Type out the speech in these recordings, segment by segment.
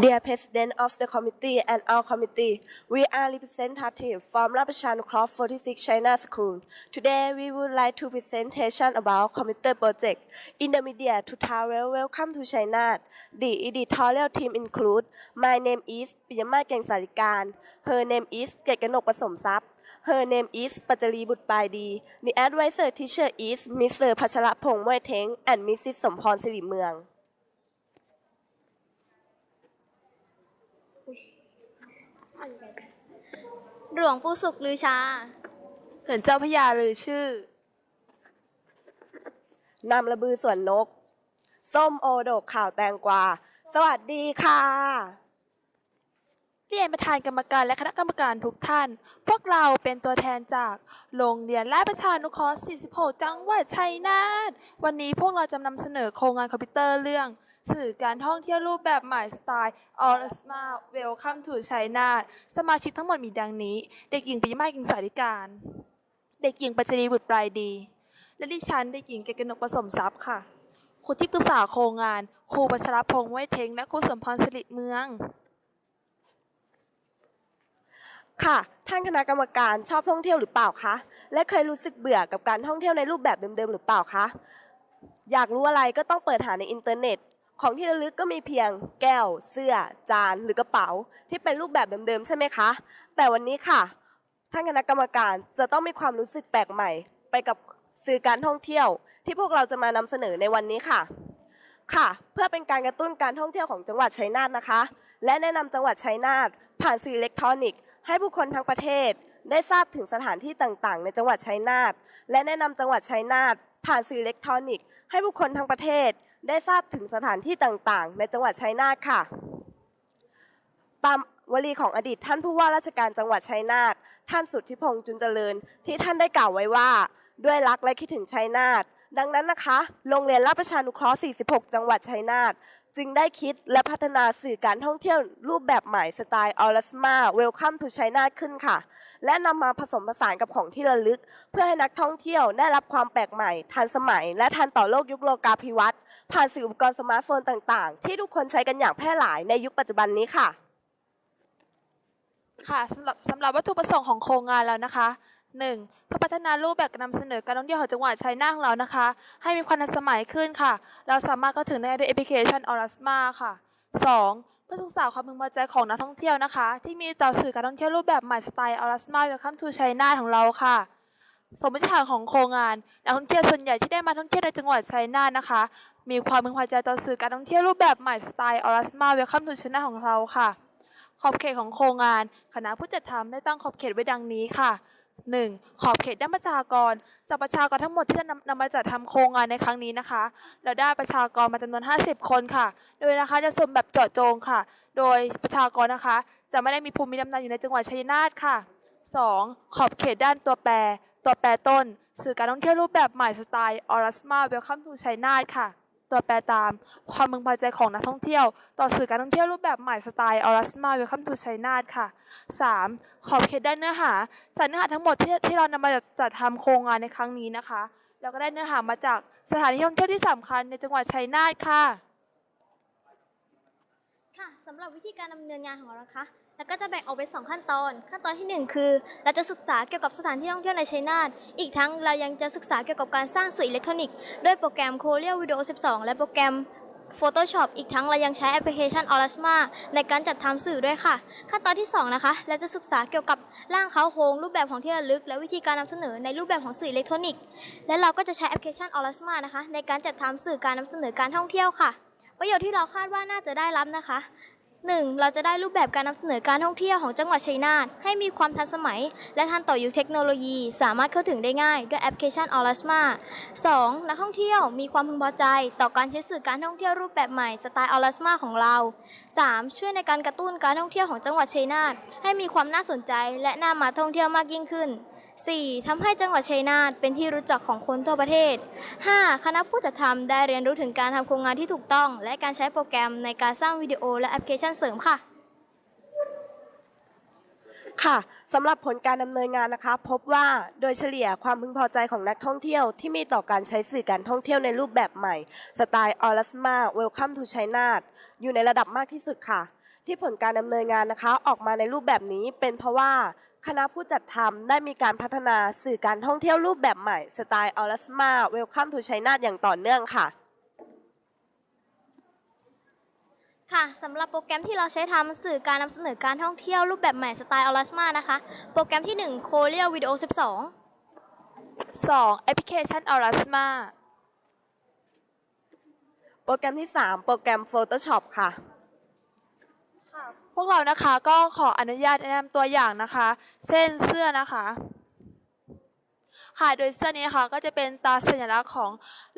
Dear President of the committee and our committee, we are representative from Rapachan Cross 46 China School. Today, we would like to presentation about computer project. In the media tutorial, welcome to China. The editorial team include My name is ปิยมาศเก่งสาริการ Her name is เกตกนกผสมทรัพย์ Her name is ปัจจรีบุตรปลายดี The advisor teacher is Mr. พัชรพงษ์มวยเทง and Mrs. สมพรสิริเมือง หลวงปู่สุขลือชาเขื่อนเจ้าพระยาหรือชื่อ นำระบือสวนนก ส้มโอโดกข่าวแตงกวา สวัสดีค่ะ เรียนประธานกรรมการและคณะกรรมการทุกท่าน พวกเราเป็นตัวแทนจากโรงเรียนราชประชานุเคราะห์ 46 จังหวัดชัยนาท วันนี้พวกเราจะนำเสนอโครงงานคอมพิวเตอร์เรื่อง สื่อการท่องเที่ยวรูปแบบใหม่สไตล์ All Smart Welcome to ชัยนาทสมาชิกทั้งหมดมีดังนี้ เด็กหญิงปิยมากิงสาริการ เด็กหญิงปัจจรีบุตรปลายดี และดิฉันเด็กหญิงเกกนกผสมทรัพย์ค่ะครูที่ปรึกษาโครงงาน ครูปัชรพงษ์ไว้เทงและครูสมพรสิริเมือง ค่ะ ท่านคณะกรรมการชอบท่องเที่ยวหรือเปล่าคะ และเคยรู้สึกเบื่อกับการท่องเที่ยวในรูปแบบเดิมๆหรือเปล่าคะ อยากรู้อะไรก็ต้องเปิดหาในอินเทอร์เน็ต ของที่ระลึกก็มีเพียงแก้ว เสื้อ จาน หรือกระเป๋า ที่เป็นรูปแบบเดิมๆ ใช่ไหมคะ แต่วันนี้ค่ะ ท่านคณะกรรมการจะต้องมีความรู้สึกแปลกใหม่ ไปกับสื่อการท่องเที่ยว ที่พวกเราจะมานำเสนอในวันนี้ค่ะ ค่ะ เพื่อเป็นการกระตุ้นการท่องเที่ยวของจังหวัดชัยนาทนะคะ และแนะนำจังหวัดชัยนาทผ่านสื่ออิเล็กทรอนิกส์ให้ผู้คนทั้งประเทศ ได้ทราบถึงสถานที่ต่างๆ ในจังหวัดชัยนาทและแนะนำจังหวัดชัยนาทผ่านสื่ออิเล็กทรอนิกส์ให้ผู้คนทั้งประเทศ ได้ทราบถึงสถานที่ต่างๆ ในจังหวัดชัยนาทค่ะ ตามวลีของอดีตท่านผู้ว่าราชการจังหวัดชัยนาทท่านสุทธิพงษ์จุนเจริญ ที่ท่านได้กล่าวไว้ว่า ด้วยรักและคิดถึงชัยนาทดังนั้นนะคะ โรงเรียนราชประชานุเคราะห์ 46 จังหวัดชัยนาทจึงได้คิดและพัฒนาสื่อการท่องเที่ยวรูปแบบใหม่สไตล์ออลสมาเวลคัมทูชัยนาทขึ้นค่ะ และนำมาผสมผสานกับของที่ระลึก เพื่อให้นักท่องเที่ยวได้รับความแปลกใหม่ ทันสมัย และทันต่อโลกยุคโลกาภิวัตน์ ผ่านสื่ออุปกรณ์สมาร์ทโฟนต่างๆ ที่ทุกคนใช้กันอย่างแพร่หลายในยุคปัจจุบันนี้ค่ะ ค่ะสำหรับสำหรับวัตถุประสงค์ของโครงงานแล้วนะคะ 1. เพื่อพัฒนารูปแบบการนำเสนอการท่องเที่ยวของจังหวัดชัยนาทของเรานะคะ ให้มีความทันสมัยขึ้นค่ะ เราสามารถเข้าถึงได้ด้วยแอปพลิเคชัน Orasma ค่ะ 2. เพื่อศึกษาความพึงพอใจของนักท่องเที่ยวนะคะ ที่มีต่อสื่อการท่องเที่ยวรูปแบบใหม่สไตล์ Orasma Welcome to China ของเราค่ะสมมติฐานของโครงงานนักท่องเที่ยวส่วนใหญ่ที่ได้มาท่องเที่ยวในจังหวัดชัยนาทนะคะ มีความพึงพอใจต่อสื่อการท่องเที่ยวรูปแบบใหม่สไตล์ Orasma Welcome to China ของเราค่ะ ขอบเขตของโครงงาน คณะผู้จัดทำได้ตั้งขอบเขตไว้ดังนี้ค่ะ 1. ขอบเขตด้านประชากร จากประชากรทั้งหมดที่นำนำมาจัดทำโครงงานในครั้งนี้นะคะ เราได้ประชากรมาจำนวน 50 คนค่ะ โดยนะคะจะสมแบบเจาะจงค่ะ โดยประชากรนะคะ จะไม่ได้มีภูมิลำเนาอยู่ในจังหวัดชัยนาทค่ะ 2. ขอบเขตด้านตัวแปร ตัวแปรต้น สื่อการท่องเที่ยวรูปแบบใหม่สไตล์ Orasma Welcome to ชัยนาทค่ะ ตัวแปรตาม ความมึงพอใจของนักท่องเที่ยว ต่อสื่อการท่องเที่ยวรูปแบบใหม่สไตล์ Orasma Welcome to ชัยนาทค่ะ 3. ขอบเขตด้านเนื้อหาจากเนื้อหาทั้งหมดที่ที่เรานำมาจัดทำโครงงานในครั้งนี้นะคะ เราก็ได้เนื้อหามาจากสถานที่ท่องเที่ยวที่สำคัญในจังหวัดชัยนาทค่ะ ค่ะสำหรับวิธีการดำเนินงานของเรานะคะ แล้วก็จะแบ่งออกเป็นสองขั้นตอน ขั้นตอนทีหนึ่1 คือ เราจะศึกษาเกี่ยวกับสถานที่ท่องเที่ยวในชัยนาทอีกทั้งเรายังจะศึกษาเกี่ยวกับการสร้างสื่ออิเล็กทรอนิกส์ด้วยโปรแกรม Corel Video 12 และโปรแกรม Photoshop อีกทั้งเรายังใช้แอปพลิเคชัน Orasma ในการจัดทำสื่อด้วยค่ะ ขั้นตอนที่ 2 นะคะ เราจะศึกษาเกี่ยวกับร่างเขาโครงรูปแบบของที่ระลึก และวิธีการนำเสนอในรูปแบบของสื่ออิเล็กทรอนิกส์และเราก็จะใช้แอปพลิเคชัน Orasma นะคะในการจัดทำสื่อการนำเสนอการท่องเที่ยวค่ะ ประโยชน์ที่เราคาดว่าน่าจะได้รับนะคะ 1. เราจะได้รูปแบบการนำเสนอการท่องเที่ยวของจังหวัดชัยนาทให้มีความทันสมัย และทันต่อยุคเทคโนโลยี สามารถเข้าถึงได้ง่ายด้วยแอปพลิเคชัน Orasma 2. นักท่องเที่ยวมีความพึงพอใจ ต่อการใช้สื่อการท่องเที่ยวรูปแบบใหม่สไตล์ Orasma ของเรา 3. ช่วยในการกระตุ้นการท่องเที่ยวของจังหวัดชัยนาทให้มีความน่าสนใจ และน่ามาท่องเที่ยวมากยิ่งขึ้น 4. ทำให้จังหวัดชัยนาทเป็นที่รู้จักของคนทั่วประเทศ 5. คณะผู้จัดทำได้เรียนรู้ถึงการทำโครงงานที่ถูกต้อง และการใช้โปรแกรมในการสร้างวิดีโอและแอปพลิเคชันเสริมค่ะ ค่ะสำหรับผลการดำเนินงานนะคะ พบว่าโดยเฉลี่ยความพึงพอใจของนักท่องเที่ยวที่มีต่อการใช้สื่อการท่องเที่ยวในรูปแบบใหม่สไตล์ออลสมาเวลคัมทูชัยนาทอยู่ในระดับมากที่สุดค่ะ ที่ผลการดำเนินงานนะคะ ออกมาในรูปแบบนี้เป็นเพราะว่า คณะผู้จัดทำได้มีการพัฒนาสื่อการท่องเที่ยวรูปแบบใหม่สไตล์ออล s สมาเวลคัมทูชัยนาทอย่างต่อเนื่องค่ะ ค่ะสำหรับโปรแกรมที่เราใช้ทำสื่อการนำเสนอการท่องเที่ยวรูปแบบใหม่สไตล์ออล s สมานะคะ โปรแกรมที่1 c o r e a Video 12 2. แอปพลิเคชัน Aurasma โปรแกรมที่ 3 โปรแกรม Photoshop ค่ะพ วกเรานะคะก็ขออนุญาตแนะนำตัวอย่างนะคะ เส้นเสื้อนะคะ ค่ะโดยเสื้อนี้นะคะก็จะเป็นตาสัญลักษณ์ของ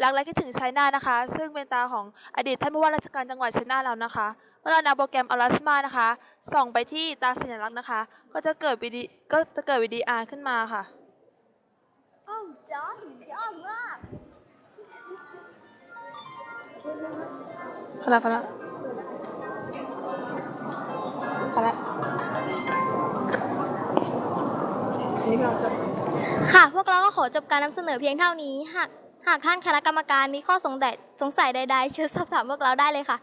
รักและคิดถึงชัยนาทนะคะ ซึ่งเป็นตาของอดีตท่านผู้ว่าราชการจังหวัดชัยนาทเรานะคะเมื่อเรานำโปรแกรม Aurasma นะคะ ส่องไปที่ตาสัญลักษณ์นะคะ ก็จะเกิดวิดีก็จะเกิดวิดีอาร์ขึ้นมาค่ะอ้าวจอดยอดมากพอละพอละ เราจะค่ะ พวกเราก็ขอจบการนำเสนอเพียงเท่านี้ หากหากท่านคณะกรรมการมีข้อสงสัยสงสัยใดๆเชิญสอบถามพวกเราได้เลยค่ะ